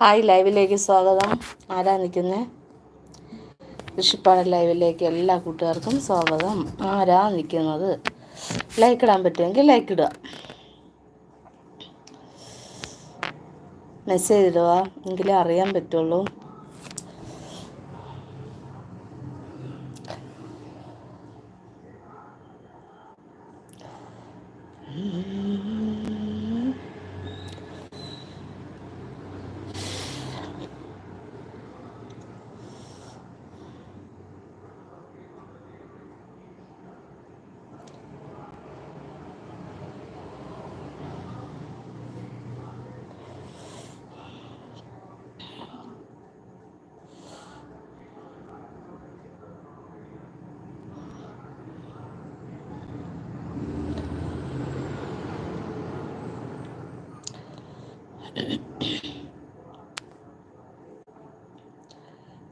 Hi ലൈവിലേക്ക് സ്വാഗതം. ആരാ നിൽക്കുന്നത് കൃഷിപ്പാട ലൈവിലേക്ക് എല്ലാ കൂട്ടുകാർക്കും സ്വാഗതം. ആരാ നിൽക്കുന്നത്? ലൈക്ക് ഇടാൻ പറ്റുമെങ്കിൽ ലൈക്ക് ഇടുക. മെസ്സേജ് ഇടുക. എങ്കിലേ അറിയാൻ പറ്റുള്ളൂ.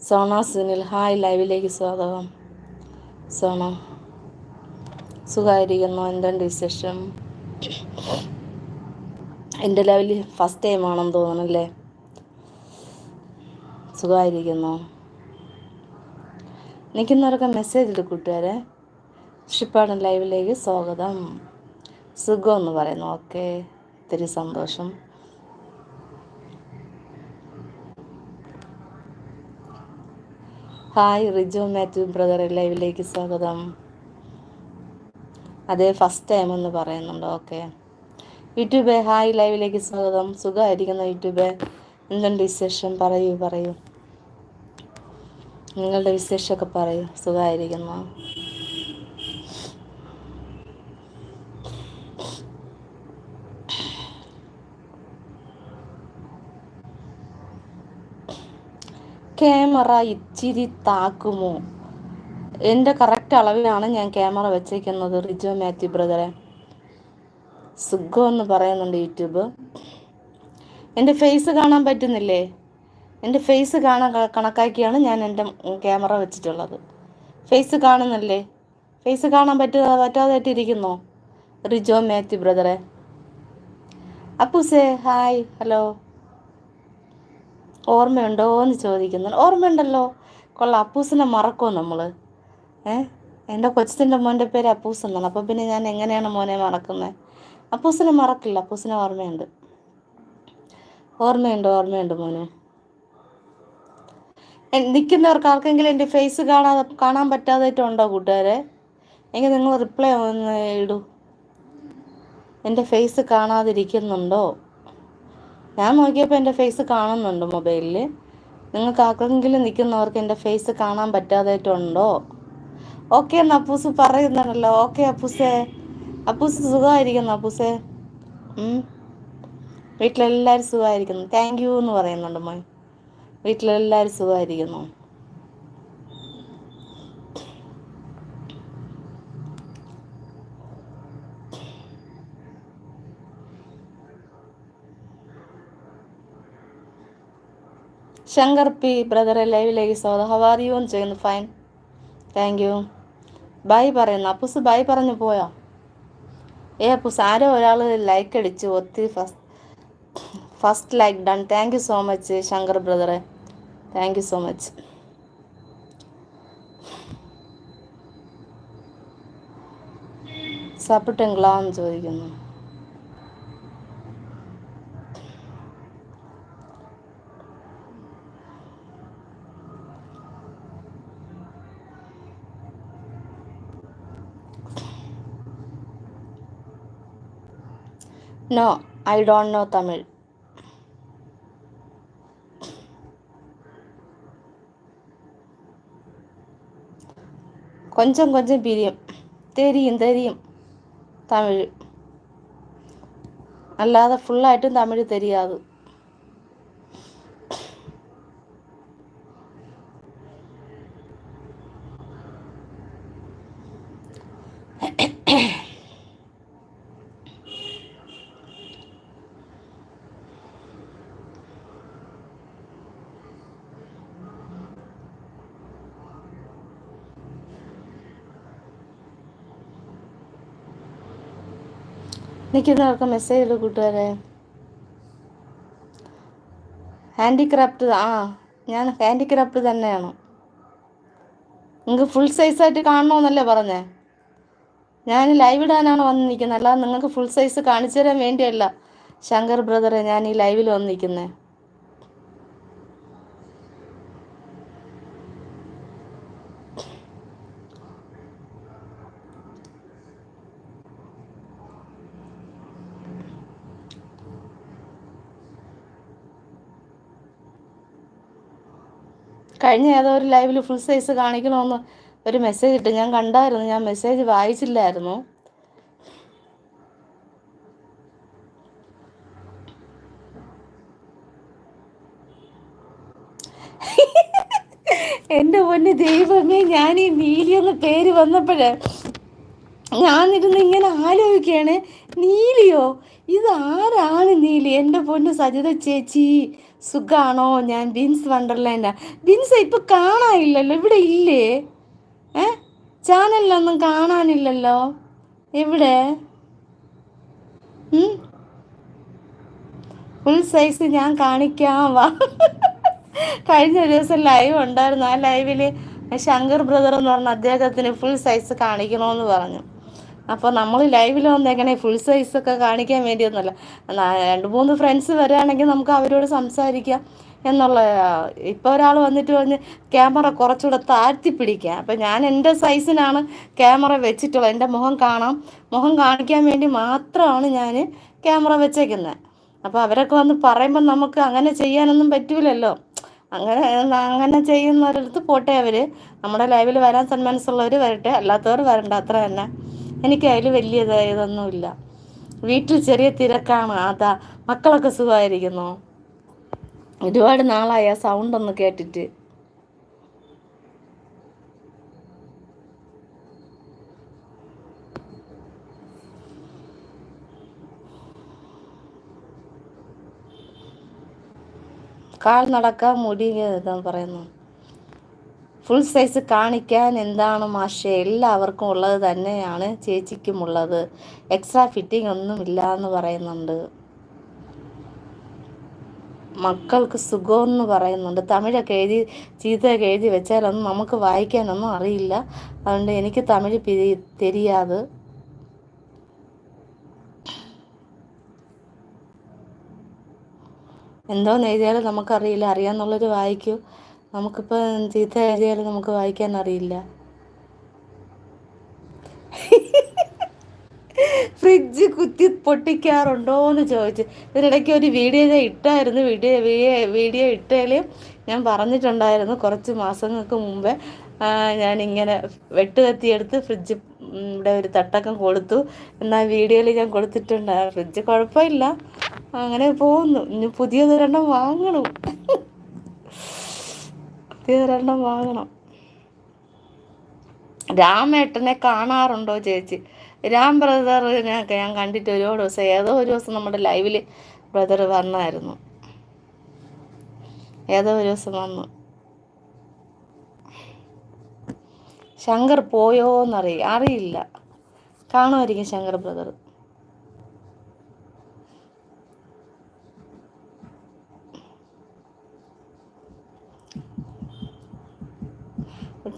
സോണ സുനിൽ ഹായ് ലൈവിലേക്ക് സ്വാഗതം. സോണ സുഖമായിരിക്കുന്നു. എന്തുണ്ട് വിശേഷം? എന്റെ ലൈവിൽ ഫസ്റ്റ് ടൈം ആണെന്ന് തോന്നുന്നല്ലേ? സുഖമായിരിക്കുന്നു. നിൽക്കുന്നവരൊക്കെ മെസ്സേജ് ഇട്ട് കൂട്ടുകാരെ. ഷിപ്പാടൻ ലൈവിലേക്ക് സ്വാഗതം. സുഖം എന്ന് പറയുന്നു. ഓക്കെ. ഒത്തിരി സന്തോഷം. ഹായ് റിജു മാത്യു ബ്രദർ ലൈവിലേക്ക് സ്വാഗതം. അതെ ഫസ്റ്റ് ടൈം എന്ന് പറയുന്നുണ്ട് ഓക്കെ യൂട്യൂബേ ഹായ് ലൈവിലേക്ക് സ്വാഗതം. സുഖമായിരിക്കുന്ന യൂട്യൂബേ. എന്തുണ്ട് വിശേഷം? പറയൂ പറയൂ. നിങ്ങളുടെ വിശേഷമൊക്കെ പറയൂ. സുഖമായിരിക്കുന്നു. ക്യാമറ ഇച്ചിരി താക്കുമോ? എന്റെ കറക്റ്റ് അളവിലാണ് ഞാൻ ക്യാമറ വെച്ചേക്കുന്നത് റിജോ മാത്യു ബ്രദറെ. സുഖം എന്ന് പറയുന്നുണ്ട് യൂട്യൂബ്. എന്റെ ഫേസ് കാണാൻ പറ്റുന്നില്ലേ? എന്റെ ഫേസ് കാണാൻ കണക്കാക്കിയാണ് ഞാൻ എന്റെ ക്യാമറ വെച്ചിട്ടുള്ളത്. ഫേസ് കാണുന്നില്ലേ? ഫേസ് കാണാൻ പറ്റുക പറ്റാതായിട്ടിരിക്കുന്നോ? റിജോ മാത്യു ബ്രദറെ. അപ്പുസേ ഹായ് ഹലോ ഓർമ്മയുണ്ടോ എന്ന് ചോദിക്കുന്നു. ഓർമ്മയുണ്ടല്ലോ. കൊള്ളാം അപ്പൂസിനെ മറക്കോ നമ്മൾ ഏ? എന്റെ കൊച്ചിന്റെ മോന്റെ പേര് അപ്പൂസ് എന്നാണ് അപ്പോൾ പിന്നെ ഞാൻ എങ്ങനെയാണ് മോനെ മറക്കുന്നത് അപ്പൂസിനെ മറക്കില്ല. അപ്പൂസിനെ ഓർമ്മയുണ്ട്. ഓർമ്മയുണ്ട് ഓർമ്മയുണ്ട് മോനെ. നിൽക്കുന്നവർക്ക് ആർക്കെങ്കിലും എന്റെ ഫേസ് കാണാതെ കാണാൻ പറ്റാതായിട്ടുണ്ടോ കൂട്ടുകാരെ? എങ്കിൽ നിങ്ങൾ റിപ്ലൈ ഒന്ന് ഇടൂ. എന്റെ ഫേസ് കാണാതിരിക്കുന്നുണ്ടോ? ഞാൻ നോക്കിയപ്പോൾ എന്റെ ഫേസ് കാണുന്നുണ്ട് മൊബൈലിൽ നിങ്ങൾക്ക് ആർക്കെങ്കിലും നിൽക്കുന്നവർക്ക് എന്റെ ഫേസ് കാണാൻ പറ്റാതായിട്ടുണ്ടോ ഓക്കെ എന്ന് അപ്പൂസ് പറയുന്നുണ്ടല്ലോ. ഓക്കെ അപ്പൂസേ. അപ്പൂസ് സുഖമായിരിക്കുന്നു അപ്പൂസേ? വീട്ടിലെല്ലാവരും സുഖമായിരിക്കുന്നു. താങ്ക് യു എന്ന് പറയുന്നുണ്ട് മോൻ. വീട്ടിലെല്ലാവരും സുഖമായിരിക്കുന്നു. ശങ്കർ പി ബ്രദറെ ലൈവിലേക്ക് സ്വാഗതം. ഹവാർ യു എന്ന് ചെയ്യുന്നു ഫൈൻ താങ്ക് യു ബൈ പറയുന്നു അപ്പൂസ് ബൈ പറഞ്ഞു പോയോ? ഏ അപ്പൂസ് ആരോ ഒരാൾ ലൈക്ക് അടിച്ചു ഒത്തിരി first first like done thank you so much Shankar ബ്രദറെ. താങ്ക് യു സോ മച്ച് സാപ്പിട്ടെങ്കിലാ എന്ന് ചോദിക്കുന്നു. No I don't know Tamil கொஞ்சம் கொஞ்சம் பிரியம். தெரியும் தெரியும். தமிழ். அல்லாத ஃபுல்லாகிட்டும் தமிழ் தெரியாது. നിൽക്കുന്നവർക്ക് മെസ്സേജ് കൂട്ടുകാരെ. ഹാൻഡിക്രാഫ്റ്റ് ആ ഞാൻ ഹാൻഡിക്രാഫ്റ്റ് തന്നെയാണ്. നിങ്ങൾക്ക് ഫുൾ സൈസായിട്ട് കാണണമെന്നല്ലേ പറഞ്ഞേ? ഞാൻ ലൈവ് ഇടാനാണ് വന്ന് നിൽക്കുന്നത് അല്ലാതെ നിങ്ങൾക്ക് ഫുൾ സൈസ് കാണിച്ചു തരാൻ വേണ്ടിയല്ല ശങ്കർ ബ്രദറെ ഞാൻ ഈ ലൈവിൽ വന്ന് കഴിഞ്ഞ ഏതോ ഒരു ലൈവിൽ ഫുൾ സൈസ് കാണിക്കണമെന്ന് ഒരു മെസ്സേജ് ഇട്ട്. ഞാൻ കണ്ടായിരുന്നു. ഞാൻ മെസ്സേജ് വായിച്ചില്ലായിരുന്നു. എന്റെ പൊന്ന് ദൈവമേ ഞാൻ ഈ നീലി എന്ന പേര് വന്നപ്പോഴേ ഞാനിരുന്ന് ഇങ്ങനെ ആലോചിക്കുകയാണ്. നീലിയോ ഇത് ആരാണ് നീലി? എന്റെ പൊന്ന് സജിത ചേച്ചി. സുഖാണോ? ഞാൻ ബിൻസ് വണ്ടർലാൻഡാ. ബിൻസ് ഇപ്പൊ കാണാനില്ലല്ലോ. ഇവിടെ ഇല്ലേ? ഏ? ചാനലിലൊന്നും കാണാനില്ലല്ലോ. എവിടെ? ഫുൾ സൈസ് ഞാൻ കാണിക്കാം. കഴിഞ്ഞ ദിവസം ലൈവ് ഉണ്ടായിരുന്നു. ആ ലൈവിൽ ശങ്കർ ബ്രദർ എന്ന് പറഞ്ഞ അദ്ദേഹത്തിന് ഫുൾ സൈസ് കാണിക്കണമെന്ന് പറഞ്ഞു. അപ്പോൾ നമ്മൾ ലൈവിൽ വന്നേക്കണേ ഫുൾ സൈസ് ഒക്കെ കാണിക്കാൻ വേണ്ടിയൊന്നുമല്ല. രണ്ട് മൂന്ന് ഫ്രണ്ട്സ് വരാണെങ്കിൽ നമുക്ക് അവരോട് സംസാരിക്കാം എന്നുള്ള ഇപ്പോൾ ഒരാൾ വന്നിട്ട് പറഞ്ഞ് ക്യാമറ കുറച്ചുകൂടെ താഴ്ത്തി പിടിക്കുക അപ്പം ഞാൻ എന്റെ സൈസിനാണ് ക്യാമറ വെച്ചിട്ടുള്ളത്. എന്റെ മുഖം കാണാം. മുഖം കാണിക്കാൻ വേണ്ടി മാത്രമാണ് ഞാൻ ക്യാമറ വെച്ചേക്കുന്നത്. അപ്പോൾ അവരൊക്കെ വന്ന് പറയുമ്പോൾ നമുക്ക് അങ്ങനെ ചെയ്യാനൊന്നും പറ്റൂലല്ലോ. അങ്ങനെ അങ്ങനെ ചെയ്യുന്നവരടുത്ത് പോട്ടെ അവർ നമ്മുടെ ലൈവിൽ വരാൻ സന്മനസ്സുള്ളവർ വരട്ടെ. അല്ലാത്തവർ വരണ്ട. അത്ര തന്നെ. എനിക്ക് അതിൽ വലിയ ഇതൊന്നുമില്ല വീട്ടിൽ ചെറിയ തിരക്കാണ്. അതാ മക്കളൊക്കെ സുഖമായിരിക്കുന്നു. ഒരുപാട് നാളായ സൗണ്ട് ഒന്ന് കേട്ടിട്ട്. കാൽ നടക്കാൻ മുടി പറയുന്നു. ഫുൾ സൈസ് കാണിക്കാൻ എന്താണ് മാഷെ? എല്ലാവർക്കും ഉള്ളത് തന്നെയാണ് ചേച്ചിക്കും ഉള്ളത്. എക്സ്ട്രാ ഫിറ്റിംഗ് ഒന്നും ഇല്ല എന്ന് പറയുന്നുണ്ട്. മക്കൾക്ക് സുഖമെന്ന് പറയുന്നുണ്ട്. തമിഴൊക്കെ എഴുതി ചീത്തയൊക്കെ എഴുതി വെച്ചാലൊന്നും നമുക്ക് വായിക്കാനൊന്നും അറിയില്ല. അതുകൊണ്ട് എനിക്ക് തമിഴ് പിരി തെരിയാതെ. എന്തോന്ന് എഴുതിയാലും നമുക്കറിയില്ല. അറിയാമെന്നുള്ളൊരു വായിക്കൂ. നമുക്കിപ്പോൾ ചീത്ത എഴുതിയാലും നമുക്ക് വായിക്കാൻ അറിയില്ല ഫ്രിഡ്ജ് കുത്തി പൊട്ടിക്കാറുണ്ടോ എന്ന് ചോദിച്ചു. ഇതിനിടയ്ക്ക് ഒരു വീഡിയോ ഞാൻ ഇട്ടായിരുന്നു. വീഡിയോ വീഡിയോ വീഡിയോ ഇട്ടതിൽ ഞാൻ പറഞ്ഞിട്ടുണ്ടായിരുന്നു കുറച്ച് മാസങ്ങൾക്ക് മുമ്പേ. ഞാനിങ്ങനെ വെട്ടുകത്തിയെടുത്ത് ഫ്രിഡ്ജ് ഇവിടെ ഒരു തട്ടക്കം കൊടുത്തു. എന്നാൽ വീഡിയോയിൽ ഞാൻ കൊടുത്തിട്ടുണ്ട്. ഫ്രിഡ്ജ് കുഴപ്പമില്ല. അങ്ങനെ പോകുന്നു. ഇനി പുതിയതൊരെണ്ണം വാങ്ങണം. പുതിയതൊരെണ്ണം വാങ്ങണം. രാമേട്ടനെ കാണാറുണ്ടോ ചേച്ചി? രാം ബ്രദർ ഞാൻ കണ്ടിട്ട് ഒരുപാട് ദിവസം ഏതോ ഒരു ദിവസം നമ്മുടെ ലൈവിൽ ബ്രദർ വന്നായിരുന്നു. ഏതോ ഒരു ദിവസം വന്നു. ശങ്കർ പോയോ എന്നറിയ അറിയില്ല. കാണുമായിരിക്കും ശങ്കർ ബ്രദർ.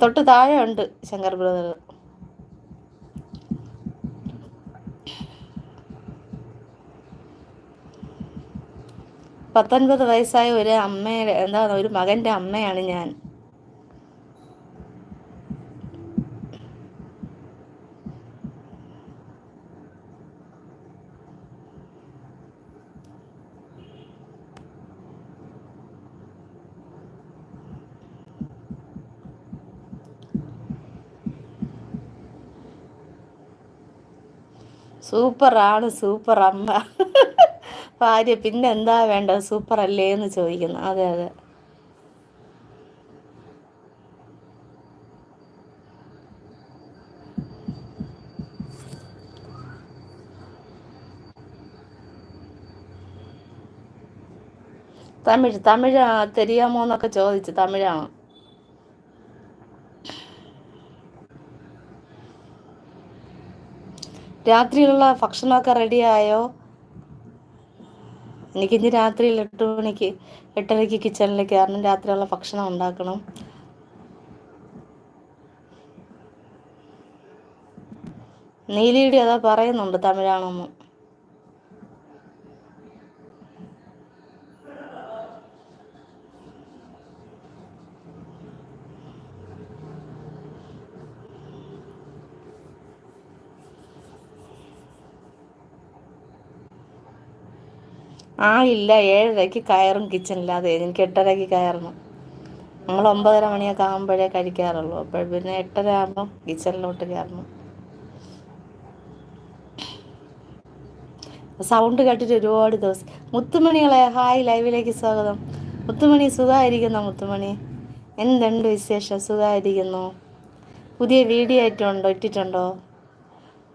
തൊട്ട് താഴെ ഉണ്ട് ശങ്കർ ബ്രദർ. പത്തൊൻപത് വയസ്സായ ഒരു അമ്മയുടെ എന്താ ഒരു മകന്റെ അമ്മയാണ് ഞാൻ. സൂപ്പറാണ് സൂപ്പർ അമ്മ. ഭാര്യ പിന്നെ എന്താ വേണ്ടത് സൂപ്പർ അല്ലേ എന്ന് ചോദിക്കുന്നു. അതെ അതെ. തമിഴ് തമിഴ് തെരിയാമോ എന്നൊക്കെ ചോദിച്ചു. തമിഴാണ്? രാത്രിയിലുള്ള ഭക്ഷണമൊക്കെ റെഡിയായോ ഇനി രാത്രി എട്ട് മണിക്ക് എട്ടരയ്ക്ക് കിച്ചണിലേക്ക് കയറണം. രാത്രിയുള്ള ഭക്ഷണം ഉണ്ടാക്കണം. നീലിയുടെ അതാ പറയുന്നുണ്ട് തമിഴാണെന്ന്. ആളില്ല ഏഴരയ്ക്ക് കയറും കിച്ചണില്ലാതെ എനിക്ക് എട്ടരയ്ക്ക് കയറണം. നമ്മൾ ഒമ്പതര മണിയൊക്കെ ആകുമ്പോഴേ കഴിക്കാറുള്ളൂ. അപ്പോൾ പിന്നെ എട്ടര ആകുമ്പോൾ കിച്ചണിലോട്ട് കയറണം. സൗണ്ട് കേട്ടിട്ട് ഒരുപാട് ദിവസം. മുത്തുമണികളെ ഹായ് ലൈവിലേക്ക് സ്വാഗതം. മുത്തുമണി സുഖമായിരിക്കുന്നോ മുത്തുമണി? എന്തുണ്ട് വിശേഷം? സുഖമായിരിക്കുന്നു? പുതിയ വീഡിയോ ആയിട്ടുണ്ടോ? ഇട്ടിട്ടുണ്ടോ?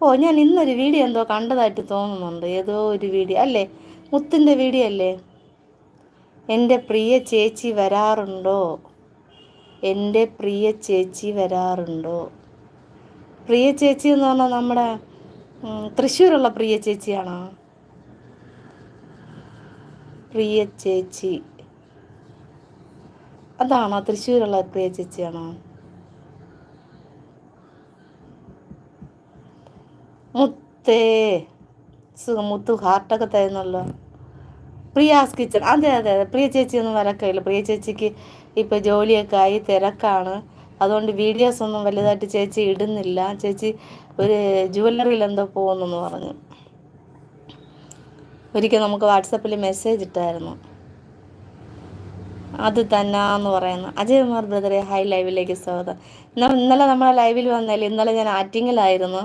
ഓ ഞാൻ ഇന്നൊരു വീഡിയോ എന്തോ കണ്ടതായിട്ട് തോന്നുന്നുണ്ട്. ഏതോ ഒരു വീഡിയോ അല്ലേ? മുത്തിന്റെ വീഡിയോ അല്ലേ എന്റെ പ്രിയ ചേച്ചി വരാറുണ്ടോ? എന്റെ പ്രിയ ചേച്ചി വരാറുണ്ടോ? പ്രിയ ചേച്ചി എന്ന് പറഞ്ഞാൽ നമ്മുടെ തൃശ്ശൂരുള്ള പ്രിയ ചേച്ചിയാണോ? പ്രിയ ചേച്ചി. അതാണോ തൃശ്ശൂരുള്ള പ്രിയ ചേച്ചിയാണോ? മുത്തേ സുഖം മുത്തു ഹാർട്ടൊക്കെ തരുന്നല്ലോ പ്രിയാസ് കിച്ചൺ. അതെ അതെ അതെ. പ്രിയ ചേച്ചി ഒന്നും വരക്കയില്ല പ്രിയ ചേച്ചിക്ക് ഇപ്പോൾ ജോലിയൊക്കെ ആയി തിരക്കാണ്. അതുകൊണ്ട് വീഡിയോസ് ഒന്നും വലുതായിട്ട് ചേച്ചി ഇടുന്നില്ല. ചേച്ചി ഒരു ജുവല്ലറിയിൽ എന്തോ പോകുന്നെന്ന് പറഞ്ഞു. ഒരിക്കൽ നമുക്ക് വാട്സപ്പിൽ മെസ്സേജ് ഇട്ടായിരുന്നു. അത് തന്നാന്ന് പറയുന്നു. അജയ്കുമാർ ബ്രദറെ ഹൈ ലൈവിലേക്ക് സ്വാഗതം. ഇന്നലെ നമ്മളെ ലൈവിൽ വന്നാൽ ഇന്നലെ ഞാൻ ആറ്റിങ്ങിലായിരുന്നു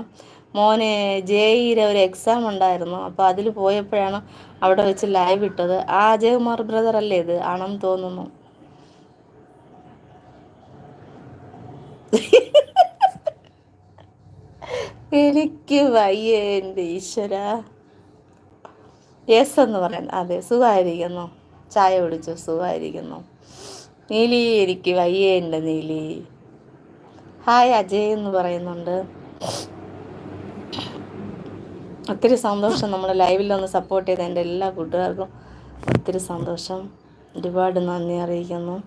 മോന് ജെ ഇയുടെ ഒരു എക്സാം ഉണ്ടായിരുന്നു. അപ്പോൾ അതിൽ പോയപ്പോഴാണ് അവിടെ വെച്ച് ലൈവ് ഇട്ടത്. ആ അജയകുമാർ ബ്രദർ അല്ലേ ഇത്? ആണെന്ന് തോന്നുന്നു. എനിക്ക് വയ്യേ എന്റെ ഈശ്വര. യെസ് എന്ന് പറയാൻ അതെ സുഖമായിരിക്കുന്നു. ചായ കുടിച്ചു സുഖമായിരിക്കുന്നു. നീലി എനിക്ക് വയ്യേ എന്റെ നീലി. ഹായ് അജയ് എന്ന് പറയുന്നുണ്ട്. ഒത്തിരി സന്തോഷം നമ്മൾ ലൈവിൽ ഒന്ന് സപ്പോർട്ട് ചെയ്ത എന്റെ എല്ലാ കൂട്ടുകാർക്കും. ഒത്തിരി സന്തോഷം. ഒരുപാട് നന്ദി അറിയിക്കുന്നു.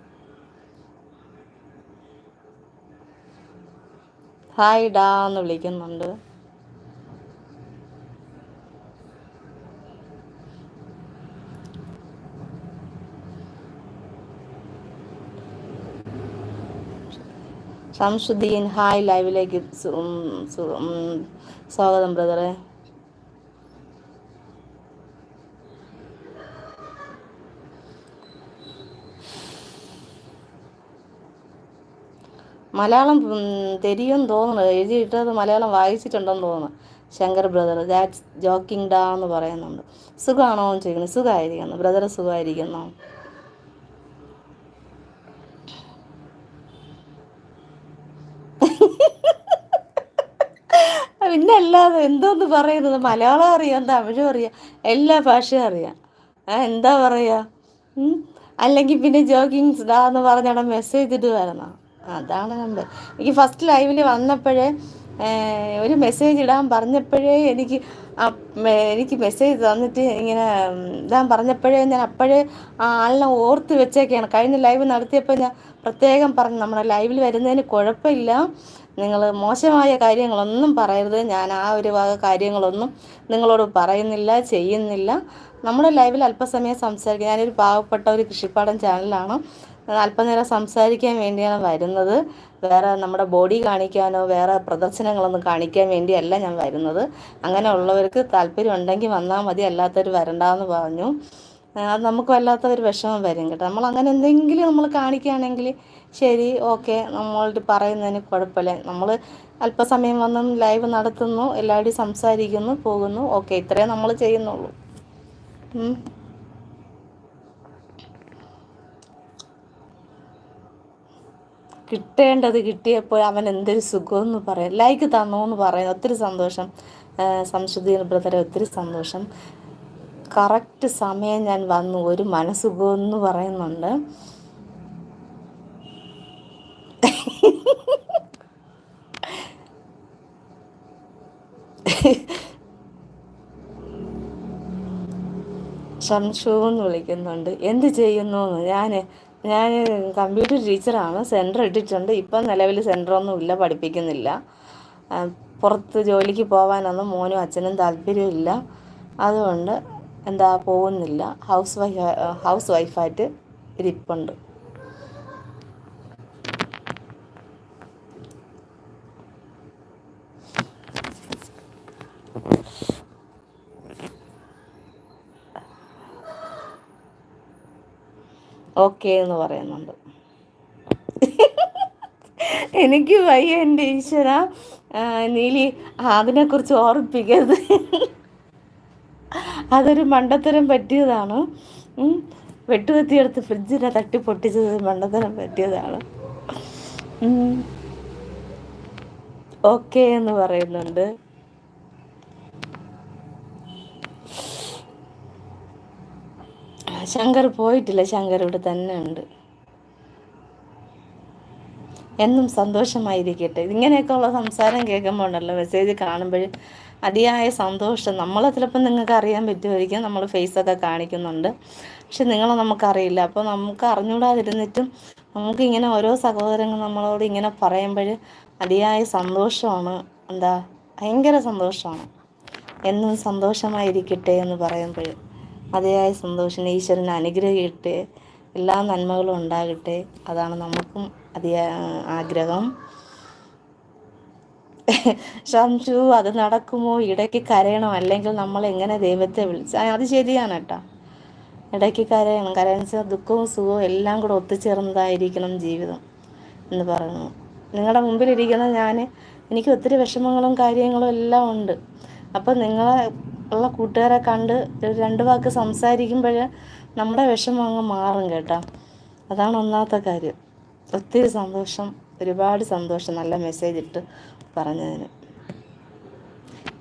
ഹായ് ഡാ എന്ന് വിളിക്കുന്നുണ്ട്. ഷംസുദ്ദീൻ ഹായ് ലൈവിലേക്ക് സ്വാഗതം ബ്രദറെ മലയാളം തെരിയും തോന്നുന്നു. എഴുതിയിട്ടത് മലയാളം വായിച്ചിട്ടുണ്ടെന്ന് തോന്നുന്നു. ശങ്കർ ബ്രദർ ദാറ്റ്സ് ജോക്കിംഗ് ഡാ എന്ന് പറയുന്നുണ്ട്. സുഖമാണോ എന്ന് ചോദിക്കുന്നു. സുഖമായിരിക്കുന്നു ബ്രദർ സുഖമായിരിക്കുന്നു. പിന്നെ അല്ലാതെ എന്തോന്ന് പറയുന്നത്? മലയാളം അറിയാം തമിഴും അറിയാം എല്ലാ ഭാഷയും അറിയാം. എന്താ പറയുക അല്ലെങ്കിൽ പിന്നെ ജോക്കിങ്സ് ഡാ എന്ന് പറഞ്ഞവിടെ മെസ്സേജ് ഇടുമായിരുന്നോ അതാണ് നമ്പർ. എനിക്ക് ഫസ്റ്റ് ലൈവിൽ വന്നപ്പോഴേ ഒരു മെസ്സേജ് ഇടാൻ പറഞ്ഞപ്പോഴേ എനിക്ക് എനിക്ക് മെസ്സേജ് തന്നിട്ട് ഇങ്ങനെ ഇടാൻ പറഞ്ഞപ്പോഴേ ഞാൻ അപ്പോഴേ ആ ആളിനെ ഓർത്ത് വെച്ചേക്കാണ്. കഴിഞ്ഞ ലൈവ് നടത്തിയപ്പോൾ ഞാൻ പ്രത്യേകം പറഞ്ഞു നമ്മുടെ ലൈവിൽ വരുന്നതിന് കുഴപ്പമില്ല. നിങ്ങൾ മോശമായ കാര്യങ്ങളൊന്നും പറയരുത്. ഞാൻ ആ ഒരു വക കാര്യങ്ങളൊന്നും നിങ്ങളോട് പറയുന്നില്ല ചെയ്യുന്നില്ല. നമ്മുടെ ലൈവിൽ അല്പസമയം സംസാരിക്കുക ഞാനൊരു പാവപ്പെട്ട ഒരു കൃഷിപ്പാടം ചാനലാണ് അല്പനേരം സംസാരിക്കാൻ വേണ്ടിയാണ് വരുന്നത്. വേറെ നമ്മുടെ ബോഡി കാണിക്കാനോ വേറെ പ്രദർശനങ്ങളൊന്നും കാണിക്കാൻ വേണ്ടിയല്ല ഞാൻ വരുന്നത്. അങ്ങനെ ഉള്ളവർക്ക് താല്പര്യം ഉണ്ടെങ്കിൽ വന്നാൽ മതി അല്ലാത്തവർ വരണ്ടെന്ന് പറഞ്ഞു. അത് നമുക്ക് വല്ലാത്ത വിഷമം വരും കേട്ടോ. നമ്മൾ അങ്ങനെ എന്തെങ്കിലും നമ്മൾ കാണിക്കുകയാണെങ്കിൽ ശരി ഓക്കെ നമ്മളോട് പറയുന്നതിന് കുഴപ്പമില്ല. നമ്മൾ അല്പസമയം വന്ന് ലൈവ് നടത്തുന്നു എല്ലാവരും സംസാരിക്കുന്നു പോകുന്നു. ഓക്കെ ഇത്രേ നമ്മൾ ചെയ്യുന്നുള്ളൂ. കിട്ടേണ്ടത് കിട്ടിയപ്പോൾ അവൻ എന്തൊരു സുഖമെന്ന് പറയാം. ലൈക്ക് തന്നോ എന്ന് പറയാം. ഒത്തിരി സന്തോഷം. സംശുദ്ധീന ബ്രദറെ ഒത്തിരി സന്തോഷം. കറക്റ്റ് സമയം ഞാൻ വന്നു. ഒരു മനസ്സുഖമെന്ന് പറയുന്നുണ്ട്. ഷംഷു വിളിക്കുന്നുണ്ട്. എന്ത് ചെയ്യുന്നു ഞാൻ ഞാൻ കമ്പ്യൂട്ടർ ടീച്ചറാണ് സെന്റർ ഇട്ടിട്ടുണ്ട്. ഇപ്പം നിലവിൽ സെന്ററൊന്നും ഇല്ല പഠിപ്പിക്കുന്നില്ല. പുറത്ത് ജോലിക്ക് പോകാനൊന്നും മോനും അച്ഛനും താല്പര്യമില്ല അതുകൊണ്ട് എന്താ പോകുന്നില്ല. ഹൗസ് വൈഫ് ഹൗസ് വൈഫായിട്ട് ഇരിപ്പുണ്ട്. ഓക്കെ എന്ന് പറയുന്നുണ്ട്. എനിക്ക് വയ്യ എന്റെ ഈശ്വര. നീലി അതിനെക്കുറിച്ച് ഓർപ്പിക്കരുത്. അതൊരു മണ്ടത്തരം പറ്റിയതാണ്. വെട്ടുകത്തിയെടുത്ത് ഫ്രിഡ്ജിനെ തട്ടി പൊട്ടിച്ചത് മണ്ടത്തരം പറ്റിയതാണ്. ഓക്കെ എന്ന് പറയുന്നുണ്ട്. ശങ്കർ പോയിട്ടില്ല. ശങ്കർ ഇവിടെ തന്നെ ഉണ്ട്. എന്നും സന്തോഷമായിരിക്കട്ടെ. ഇങ്ങനെയൊക്കെ ഉള്ള സംസാരം കേൾക്കുമ്പോൾ ഉണ്ടല്ലോ മെസ്സേജ് കാണുമ്പോൾ അതിയായ സന്തോഷം. നമ്മളെ ചിലപ്പോൾ നിങ്ങൾക്ക് അറിയാൻ പറ്റുമായിരിക്കും. നമ്മൾ ഫേസൊക്കെ കാണിക്കുന്നുണ്ട്. പക്ഷെ നിങ്ങളെ നമുക്കറിയില്ല. അപ്പോൾ നമുക്ക് അറിഞ്ഞുകൂടാതിരുന്നിട്ടും നമുക്ക് ഇങ്ങനെ ഓരോ സഹോദരങ്ങൾ നമ്മളോട് ഇങ്ങനെ പറയുമ്പോൾ അതിയായ സന്തോഷമാണ്. എന്താ? ഭയങ്കര സന്തോഷമാണ്. എന്നും സന്തോഷമായിരിക്കട്ടെ എന്ന് പറയുമ്പോൾ അതിയായ സന്തോഷം ഈശ്വരൻ അനുഗ്രഹിക്കട്ടെ. എല്ലാ നന്മകളും ഉണ്ടാകട്ടെ. അതാണ് നമുക്കും അതിയായ ആഗ്രഹം. ശംശു അത് നടക്കുമോ? ഇടയ്ക്ക് കരയണം. അല്ലെങ്കിൽ നമ്മൾ എങ്ങനെ ദൈവത്തെ വിളിച്ച അത് ശരിയാണ് കേട്ടോ. ഇടയ്ക്ക് കരയണം. കരയെന്ന് ദുഃഖവും സുഖവും എല്ലാം കൂടെ ഒത്തുചേർന്നതായിരിക്കണം ജീവിതം എന്ന് പറയുന്നു നിങ്ങളുടെ മുമ്പിലിരിക്കുന്ന ഞാൻ എനിക്ക് ഒത്തിരി വിഷമങ്ങളും കാര്യങ്ങളും എല്ലാം ഉണ്ട്. അപ്പം നിങ്ങളെ ഉള്ള കൂട്ടുകാരെ കണ്ട് രണ്ട് വാക്ക് സംസാരിക്കുമ്പോൾ നമ്മുടെ വിഷമം അങ്ങ് മാറും കേട്ടോ. അതാണ് ഒന്നാമത്തെ കാര്യം. ഒത്തിരി സന്തോഷം ഒരുപാട് സന്തോഷം നല്ല മെസ്സേജ് ഇട്ട് പറഞ്ഞതിന്.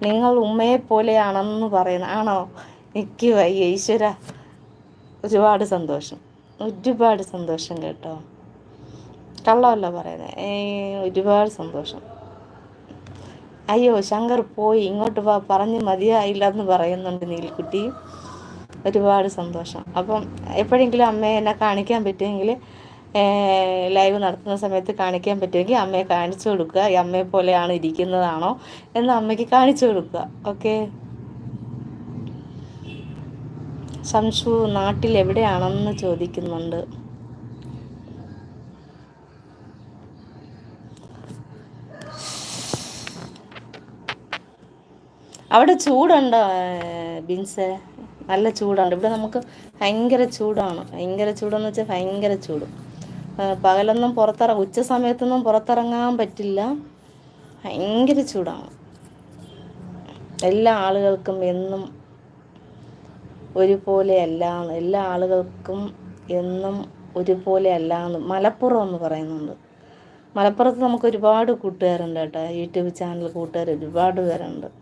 നിങ്ങൾ ഉമ്മയെ പോലെയാണെന്ന് പറയുന്ന ആണോ? എനിക്ക് വയ്യ ഈശ്വര. ഒരുപാട് സന്തോഷം. ഒരുപാട് സന്തോഷം കേട്ടോ. കള്ളമല്ല പറയുന്നത് ഒരുപാട് സന്തോഷം. അയ്യോ ശങ്കർ പോയി ഇങ്ങോട്ട് വാ പറഞ്ഞ് മതിയായില്ല എന്ന് പറയുന്നുണ്ട് നീൽക്കുട്ടി. ഒരുപാട് സന്തോഷം. അപ്പം എപ്പോഴെങ്കിലും അമ്മയെ എന്നെ കാണിക്കാൻ പറ്റുമെങ്കിൽ ലൈവ് നടത്തുന്ന സമയത്ത് കാണിക്കാൻ പറ്റുമെങ്കിൽ അമ്മയെ കാണിച്ചു കൊടുക്കുക. ഈ അമ്മയെ പോലെയാണ് ഇരിക്കുന്നതാണോ എന്ന് അമ്മയ്ക്ക് കാണിച്ചു കൊടുക്കുക. ഓക്കെ? ശംഷു നാട്ടിൽ എവിടെയാണെന്ന് ചോദിക്കുന്നുണ്ട്. അവിടെ ചൂടുണ്ടോ ബിൻസ്? നല്ല ചൂടാണ് ഇവിടെ നമുക്ക് ഭയങ്കര ചൂടാണ്. ഭയങ്കര ചൂടെന്ന് വെച്ചാൽ ഭയങ്കര ചൂട്. പകലൊന്നും പുറത്തിറങ്ങ ഉച്ച സമയത്തൊന്നും പുറത്തിറങ്ങാൻ പറ്റില്ല. ഭയങ്കര ചൂടാണ്. എല്ലാ ആളുകൾക്കും എന്നും ഒരുപോലെ അല്ല എല്ലാ ആളുകൾക്കും എന്നും ഒരുപോലെ അല്ല എന്ന് മലപ്പുറം എന്ന് പറയുന്നുണ്ട്. മലപ്പുറത്ത് നമുക്ക് ഒരുപാട് കൂട്ടുകാരുണ്ട് കേട്ടോ. യൂട്യൂബ് ചാനൽ കൂട്ടുകാർ ഒരുപാട് പേരുണ്ട്.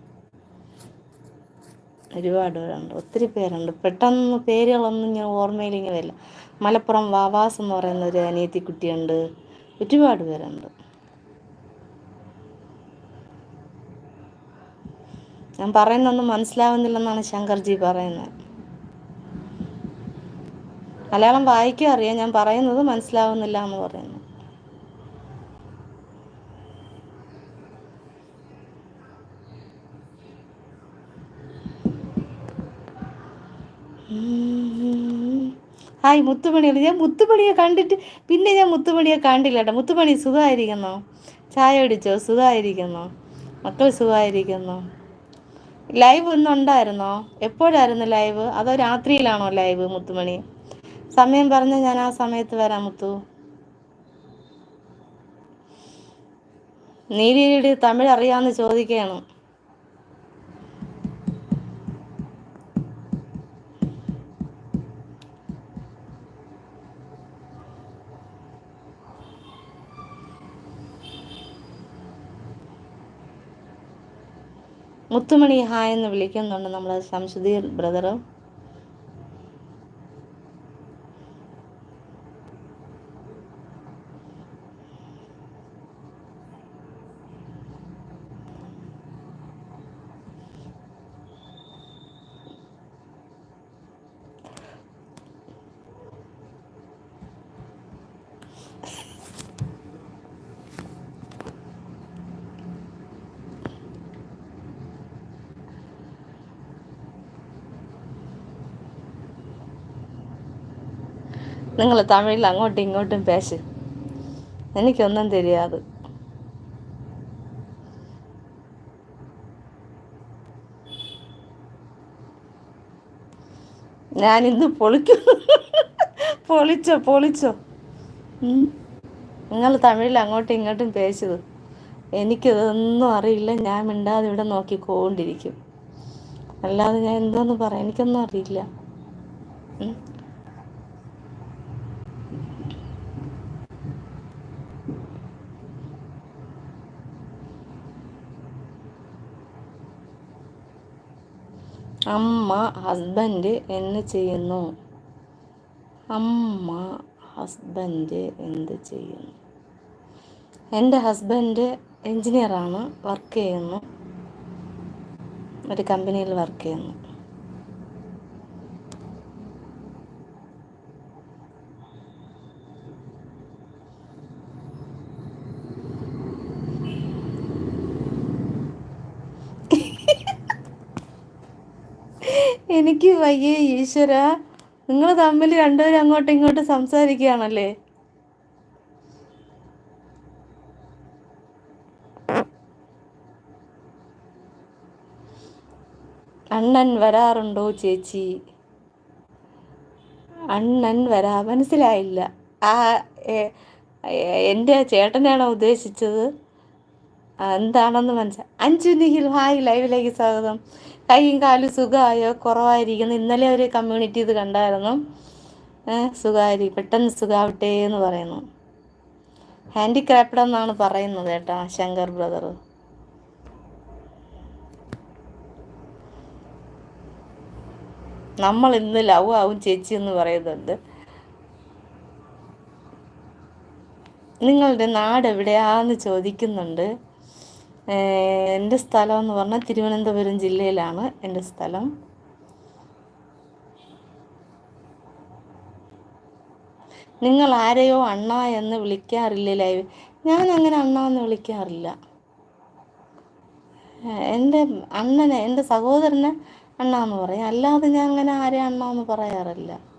ഒരുപാട് പേരുണ്ട്. ഒത്തിരി പേരുണ്ട്. പെട്ടെന്ന് പേരുകളൊന്നും ഞാൻ ഓർമ്മയിൽ ഇങ്ങനെ വരില്ല. മലപ്പുറം വാവാസ് എന്ന് പറയുന്ന ഒരു അനിയത്തി കുട്ടിയുണ്ട് ഒരുപാട് പേരുണ്ട്. ഞാൻ പറയുന്നൊന്നും മനസ്സിലാവുന്നില്ലെന്നാണ് ശങ്കർജി പറയുന്നത്. മലയാളം വായിക്കാൻ അറിയാം? ഞാൻ പറയുന്നത് മനസ്സിലാവുന്നില്ല എന്ന് പറയുന്നു. ഹായ് മുത്തുമണിയല്ല ഞാൻ മുത്തുമണിയെ കണ്ടിട്ട് പിന്നെ ഞാൻ മുത്തുമണിയെ കണ്ടില്ല കേട്ടോ മുത്തുമണി സുഖമായിരിക്കുന്നോ? ചായ അടിച്ചോ സുഖമായിരിക്കുന്നോ? മക്കൾ സുഖമായിരിക്കുന്നോ? Live ഇന്നുണ്ടായിരുന്നോ എപ്പോഴായിരുന്നു live? അതോ രാത്രിയിലാണോ ലൈവ് മുത്തുമണി? സമയം പറഞ്ഞാൽ ഞാൻ ആ സമയത്ത് വരാം മുത്തു. നീലിയുടെ തമിഴ് അറിയാമെന്ന് ചോദിക്കുകയാണ്. മുത്തുമണി ഹായ് എന്ന് വിളിക്കുന്നുണ്ട് നമ്മൾ ശംസുദീർ ബ്രദർ നിങ്ങൾ തമിഴിൽ അങ്ങോട്ടും ഇങ്ങോട്ടും പേശ് എനിക്കൊന്നും தெரியாது ഞാൻ ഇന്ന് പൊളിക്കും പൊളിച്ചോ പൊളിച്ചോ നിങ്ങൾ തമിഴിൽ അങ്ങോട്ടും ഇങ്ങോട്ടും പേശത് എനിക്കിതൊന്നും അറിയില്ല ഞാൻ മിണ്ടാതെ ഇവിടെ നോക്കിക്കൊണ്ടിരിക്കും അല്ലാതെ ഞാൻ എന്തോന്ന് പറയാം എനിക്കൊന്നും അറിയില്ല അമ്മ ഹസ്ബൻഡ് എന്ന് ചെയ്യുന്നു? അമ്മ ഹസ്ബൻഡ് എന്ത് ചെയ്യുന്നു? എന്റെ ഹസ്ബൻഡ് എൻജിനീയറാണ് വർക്ക് ചെയ്യുന്നു. ഒരു കമ്പനിയിൽ വർക്ക് ചെയ്യുന്നു. എനിക്ക് വയ്യേ ഈശ്വര. നിങ്ങൾ തമ്മിൽ രണ്ടുപേരും അങ്ങോട്ടും ഇങ്ങോട്ടും സംസാരിക്കുകയാണല്ലേ? അണ്ണൻ വരാറുണ്ടോ ചേച്ചി? അണ്ണൻ വരാ മനസ്സിലായില്ല. ആ എന്റെ ചേട്ടനാണോ ഉദ്ദേശിച്ചത്? എന്താണെന്ന് മനസ്സിലായി അഞ്ചു നിഹിൽ ഹായ് ലൈവിലേക്ക് സ്വാഗതം. കൈയും കാലും സുഖമായോ? കുറവായിരിക്കുന്നു. ഇന്നലെ ഒരു കമ്മ്യൂണിറ്റി ഇത് കണ്ടായിരുന്നു. സുഖമായിരിക്കും പെട്ടെന്ന് സുഖാവട്ടെ എന്ന് പറയുന്നു. ഹാൻഡിക്രാഫ്റ്റ് എന്നാണ് പറയുന്നത് കേട്ടോ ശങ്കർ ബ്രദർ നമ്മൾ ഇന്ന് ലവ് ആവും ചേച്ചി എന്ന് പറയുന്നുണ്ട്. നിങ്ങളുടെ നാട് എവിടെയാന്ന് ചോദിക്കുന്നുണ്ട്. എന്റെ സ്ഥലം എന്ന് പറഞ്ഞാൽ തിരുവനന്തപുരം ജില്ലയിലാണ് എന്റെ സ്ഥലം. നിങ്ങൾ ആരെയോ അണ്ണ എന്ന് വിളിക്കാറില്ല ലൈവ്? ഞാൻ അങ്ങനെ അണ്ണ എന്ന് വിളിക്കാറില്ല. എന്റെ അണ്ണനെ എന്റെ സഹോദരനെ അണ്ണ എന്ന് പറയും. അല്ലാതെ ഞാൻ അങ്ങനെ ആരെയും അണ്ണ എന്ന് പറയാറില്ല.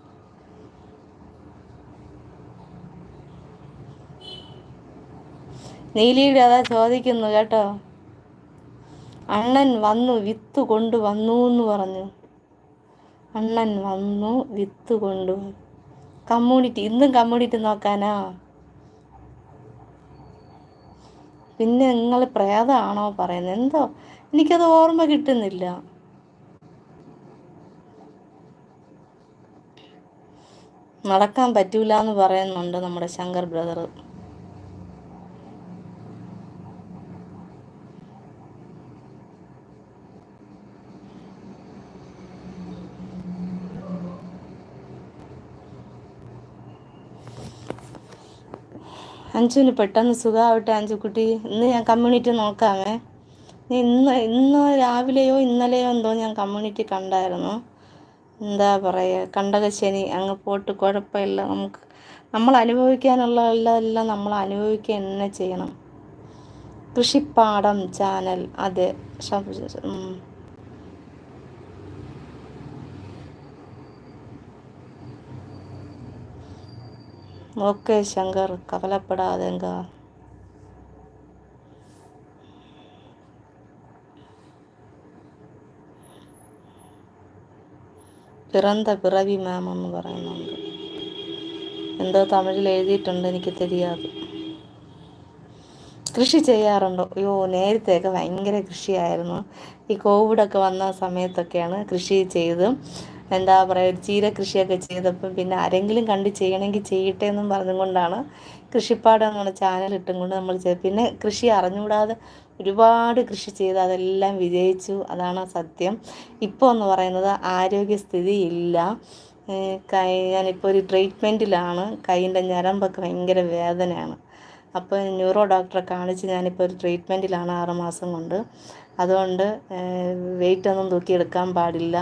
നീലിയുടെ അതാ ചോദിക്കുന്നു കേട്ടോ. അണ്ണൻ വന്നു വിത്ത് കൊണ്ട് വന്നു എന്ന് പറഞ്ഞു. അണ്ണൻ വന്നു വിത്ത് കൊണ്ട് കമ്മ്യൂണിറ്റി ഇന്നും കമ്മ്യൂണിറ്റി നോക്കാനാ? പിന്നെ നിങ്ങൾ പ്രേതമാണോ പറയുന്നത്? എന്തോ? എനിക്കത് ഓർമ്മ കിട്ടുന്നില്ല. നടക്കാൻ പറ്റൂല എന്ന് പറയുന്നുണ്ട് നമ്മുടെ ശങ്കർ ബ്രദർ അഞ്ചുവിന് പെട്ടെന്ന് സുഖമാവട്ടെ അഞ്ചുക്കുട്ടി ഇന്ന് ഞാൻ കമ്മ്യൂണിറ്റി നോക്കാമേ. ഇന്ന് ഇന്ന് രാവിലെയോ ഇന്നലെയോ എന്തോ ഞാൻ കമ്മ്യൂണിറ്റി കണ്ടായിരുന്നു. എന്താ പറയുക കണ്ടകശനി അങ്ങ് പോട്ട് കുഴപ്പമില്ല. നമുക്ക് നമ്മൾ അനുഭവിക്കാനുള്ള എല്ലാം നമ്മൾ അനുഭവിക്കുക തന്നെ ചെയ്യണം. കൃഷിപ്പാടം ചാനൽ അതെ. ஓகே சங்கர் கவலைப்படாதேங்க പിറന്ത പിറവി മാം എന്ന് പറയുന്നുണ്ട് എന്തോ തമിഴിൽ എഴുതിയിട്ടുണ്ട് എനിക്ക് தெரியாது കൃഷി ചെയ്യാറുണ്ടോ അയ്യോ നേരത്തെയൊക്കെ ഭയങ്കര കൃഷിയായിരുന്നു ഈ കോവിഡൊക്കെ വന്ന സമയത്തൊക്കെയാണ് കൃഷി ചെയ്ത് എന്താ പറയുക ഒരു ചീര കൃഷിയൊക്കെ ചെയ്തപ്പം പിന്നെ ആരെങ്കിലും കണ്ട് ചെയ്യണമെങ്കിൽ ചെയ്യട്ടെ എന്നും പറഞ്ഞുകൊണ്ടാണ് കൃഷിപ്പാട് എന്നുള്ള ചാനൽ ഇട്ടും കൊണ്ട് നമ്മൾ ചെയ്ത് പിന്നെ കൃഷി അറിഞ്ഞുകൂടാതെ ഒരുപാട് കൃഷി ചെയ്ത് അതെല്ലാം വിജയിച്ചു. അതാണ് സത്യം. ഇപ്പോൾ എന്ന് പറയുന്നത് ആരോഗ്യസ്ഥിതി ഇല്ല. കൈ ഞാനിപ്പോൾ ഒരു ട്രീറ്റ്മെന്റിലാണ് കൈയിന്റെ ഞരമ്പൊക്കെ ഭയങ്കര വേദനയാണ്. അപ്പോൾ ന്യൂറോ ഡോക്ടറെ കാണിച്ച് ഞാനിപ്പോൾ ഒരു ട്രീറ്റ്മെന്റിലാണ് ആറുമാസം കൊണ്ട്. അതുകൊണ്ട് വെയിറ്റൊന്നും തൂക്കിയെടുക്കാൻ പാടില്ല.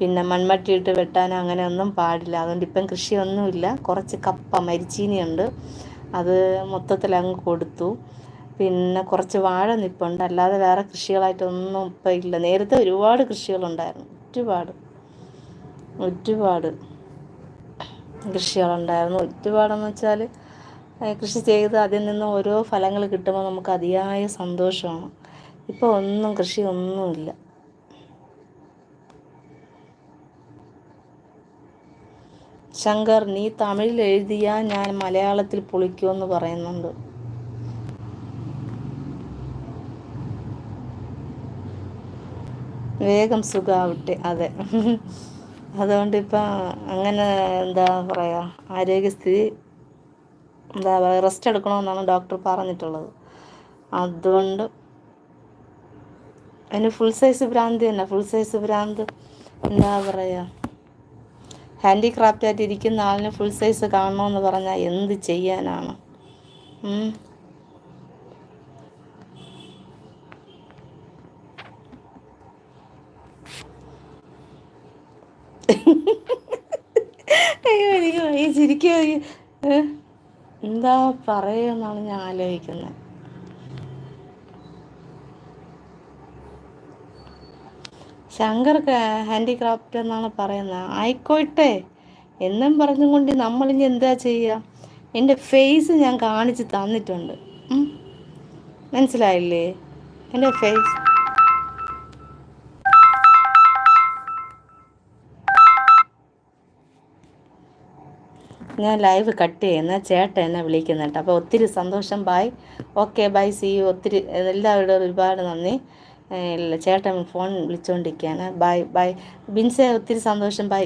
പിന്നെ മൺമട്ടിയിട്ട് വെട്ടാനോ അങ്ങനെ ഒന്നും പാടില്ല. അതുകൊണ്ട് ഇപ്പം കൃഷിയൊന്നുമില്ല. കുറച്ച് കപ്പ മരിച്ചീനിയുണ്ട്. അത് മൊത്തത്തിൽ അങ്ങ് കൊടുത്തു. പിന്നെ കുറച്ച് വാഴ നിപ്പുണ്ട്. അല്ലാതെ വേറെ കൃഷികളായിട്ടൊന്നും ഇപ്പം ഇല്ല. നേരത്തെ ഒരുപാട് കൃഷികളുണ്ടായിരുന്നു. ഒരുപാട്. ഒരുപാട് കൃഷികളുണ്ടായിരുന്നു. ഒരുപാടെന്ന് വെച്ചാൽ കൃഷി ചെയ്ത് അതിൽ നിന്ന് ഓരോ ഫലങ്ങൾ കിട്ടുമ്പോൾ നമുക്ക് അതിയായ സന്തോഷമാണ്. ഇപ്പോൾ ഒന്നും കൃഷി ഒന്നുമില്ല ശങ്കർ നീ തമിഴിൽ എഴുതിയാൽ ഞാൻ മലയാളത്തിൽ പൊളിക്കുമെന്ന് പറയുന്നുണ്ട്. വേഗം സുഖാവട്ടെ. അതെ. അതുകൊണ്ട് ഇപ്പം അങ്ങനെ എന്താ പറയുക ആരോഗ്യസ്ഥിതി എന്താ പറയുക റെസ്റ്റ് എടുക്കണമെന്നാണ് ഡോക്ടർ പറഞ്ഞിട്ടുള്ളത്. അതുകൊണ്ട് അതിന് ഫുൾ സൈസ് ഭ്രാന്തി തന്നെ ഫുൾ സൈസ് ഭ്രാന്ത് എന്താ പറയുക ഹാൻഡിക്രാഫ്റ്റ് ആയിട്ട് ഇരിക്കുന്ന ആളിന് ഫുൾ സൈസ് കാണണമെന്ന് പറഞ്ഞാൽ എന്ത് ചെയ്യാനാണ്? അയ്യോ എനിക്ക് ചിരിക്കുക എന്താ പറയുമെന്നാണ് ഞാൻ ആലോചിക്കുന്നത് ശങ്കർ ഹാൻഡിക്രാഫ്റ്റ് എന്നാണ് പറയുന്നത്. ആയിക്കോട്ടെ. എന്നും പറഞ്ഞുകൊണ്ട് നമ്മളിനി എന്താ ചെയ്യുക? എന്റെ ഫേസ് ഞാൻ കാണിച്ച് തന്നിട്ടുണ്ട്. മനസ്സിലായില്ലേ? എന്റെ ഫേസ് ഞാൻ ലൈവ് കട്ട് ചെയ്യുന്ന. ചേട്ടൻ എന്നെ വിളിക്കുന്നുണ്ട് അപ്പോൾ ഒത്തിരി സന്തോഷം. Bye okay bye see you ഒത്തിരി എല്ലാവരോടും ഒരുപാട് നന്ദി. ചേട്ടൻ ഫോൺ വിളിച്ചുകൊണ്ടിരിക്കുകയാണ് ബൈ ബൈ ബിൻസെ ഒത്തിരി സന്തോഷം. ബൈ